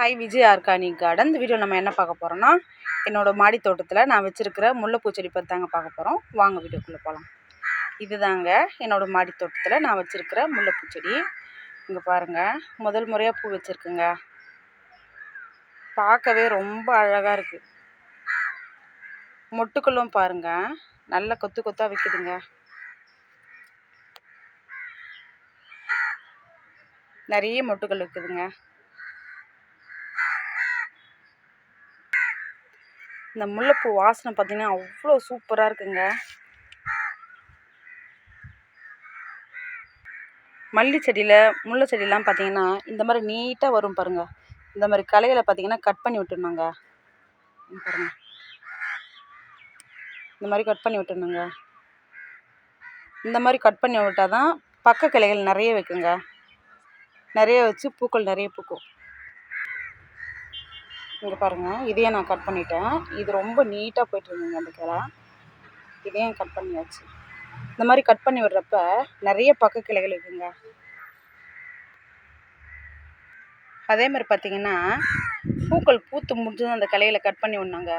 Hi Vijay organic garden இந்த video நம்ம என்ன பார்க்க போகிறோம்னா என்னோடய மாடி தோட்டத்தில் நான் வச்சுருக்கிற முல்லைப்பூ செடி பற்றி தாங்க பார்க்க போகிறோம் வாங்க வீடியோக்குள்ளே போகலாம் இதுதாங்க என்னோடய மாடி தோட்டத்தில் நான் வச்சுருக்கிற முல்லைப்பூ செடி. இங்கே பாருங்கள் முதல் முறையாக பூ வச்சுருக்குங்க. பார்க்கவே ரொம்ப அழகாக இருக்குது மொட்டுக்களும் பாருங்கள் நல்ல கொத்து கொத்தாக விற்குதுங்க நிறைய மொட்டுக்கள் இருக்குதுங்க இந்த முல்லைப்பூ வாசனை பார்த்திங்கன்னா அவ்வளோ சூப்பராக இருக்குங்க. மல்லி செடியில் முல்லை செடியெலாம் பார்த்திங்கன்னா இந்த மாதிரி நீட்டாக வரும் பாருங்கள் இந்த மாதிரி களைகளை பார்த்திங்கன்னா கட் பண்ணி விட்டுருணுங்க பாருங்கள் இந்த மாதிரி கட் பண்ணி விட்டுருணுங்க இந்த மாதிரி கட் பண்ணி விட்டால் தான் பக்க கிளைகள் நிறைய வைக்குங்க. நிறைய வச்சு பூக்கள் நிறைய பூக்கும். இங்கே பாருங்கள் இதையே நான் கட் பண்ணிட்டேன். இது ரொம்ப நீட்டாக போயிட்டுருந்தீங்க அந்த கிளை. இதையும் கட் பண்ணியாச்சு. இந்த மாதிரி கட் பண்ணி விடுறப்ப நிறைய பக்க கிளைகள் இருக்குங்க. அதே மாதிரி பார்த்தீங்கன்னா பூக்கள் பூத்து முடிஞ்சதும் அந்த கிளையில கட் பண்ணி விடணுங்க.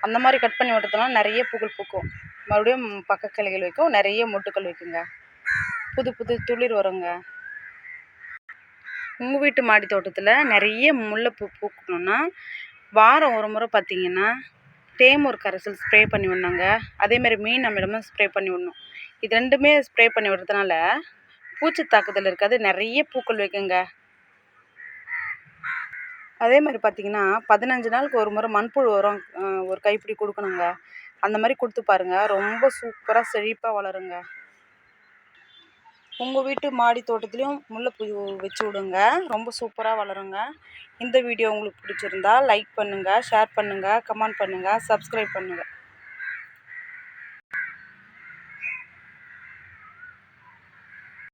அந்த மாதிரி கட் பண்ணி விட்டதுனால நிறைய பூக்கள் பூக்கும். மறுபடியும் பக்க கிளைகள் வைக்கும் நிறைய மொட்டுக்கள் வைக்குங்க. புது புது துளிர் வருங்க. உங்கள் வீட்டு மாடி தோட்டத்தில் நிறைய முல்லைப்பூ பூக்கணுன்னா வாரம் ஒரு முறை பார்த்தீங்கன்னா தேமூர் கரைசல் ஸ்ப்ரே பண்ணி விடணுங்க. அதேமாரி மீன் அமிலமும் ஸ்ப்ரே பண்ணி விடணும். இது ரெண்டுமே ஸ்ப்ரே பண்ணி விடுறதுனால பூச்சி தாக்குதல் இருக்காது. நிறைய பூக்கள் வைக்குங்க. அதே மாதிரி பார்த்தீங்கன்னா பதினஞ்சு நாளுக்கு ஒரு முறை மண்புழு உரம் ஒரு கைப்பிடி கொடுக்கணுங்க. அந்த மாதிரி கொடுத்து பாருங்கள் ரொம்ப சூப்பராக செழிப்பாக வளருங்க. உங்கள் வீட்டு மாடி தோட்டத்துலேயும் முல்லைப்பூ வச்சு விடுங்க. ரொம்ப சூப்பராக வளருங்க. இந்த வீடியோ உங்களுக்கு பிடிச்சிருந்தா லைக் பண்ணுங்கள் ஷேர் பண்ணுங்கள் கமெண்ட் பண்ணுங்கள் சப்ஸ்கிரைப் பண்ணுங்கள்